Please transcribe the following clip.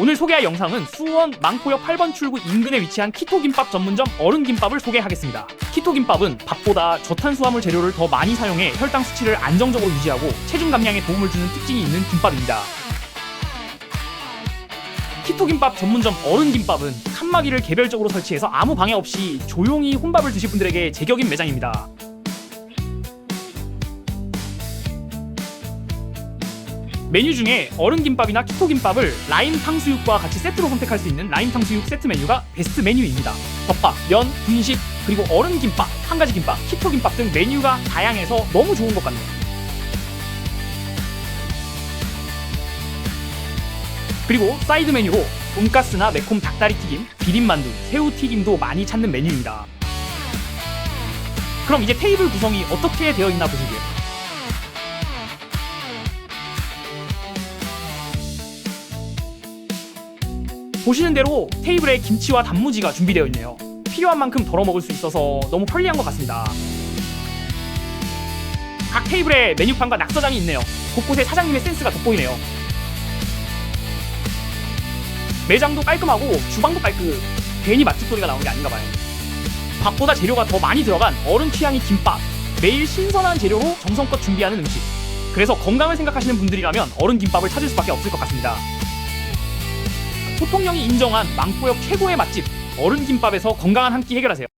오늘 소개할 영상은 수원 망포역 8번 출구 인근에 위치한 키토김밥 전문점 어른김밥을 소개하겠습니다. 키토김밥은 밥보다 저탄수화물 재료를 더 많이 사용해 혈당 수치를 안정적으로 유지하고 체중 감량에 도움을 주는 특징이 있는 김밥입니다. 키토김밥 전문점 어른김밥은 칸막이를 개별적으로 설치해서 아무 방해 없이 조용히 혼밥을 드실 분들에게 제격인 매장입니다. 메뉴 중에 어른 김밥이나 키토 김밥을 라임 탕수육과 같이 세트로 선택할 수 있는 라임 탕수육 세트 메뉴가 베스트 메뉴입니다. 덮밥, 면, 분식, 그리고 어른 김밥, 한 가지 김밥, 키토 김밥 등 메뉴가 다양해서 너무 좋은 것 같네요. 그리고 사이드 메뉴로 돈가스나 매콤 닭다리 튀김, 비빔만두, 새우 튀김도 많이 찾는 메뉴입니다. 그럼 이제 테이블 구성이 어떻게 되어 있나 보실게요. 보시는 대로 테이블에 김치와 단무지가 준비되어 있네요. 필요한 만큼 덜어 먹을 수 있어서 너무 편리한 것 같습니다. 각 테이블에 메뉴판과 낙서장이 있네요. 곳곳에 사장님의 센스가 돋보이네요. 매장도 깔끔하고 주방도 깔끔. 괜히 맛집 소리가 나오는 게 아닌가 봐요. 밥보다 재료가 더 많이 들어간 어른 취향이 김밥. 매일 신선한 재료로 정성껏 준비하는 음식. 그래서 건강을 생각하시는 분들이라면 어른 김밥을 찾을 수밖에 없을 것 같습니다. 소통령이 인정한 망포역 최고의 맛집 어른 김밥에서 건강한 한 끼 해결하세요.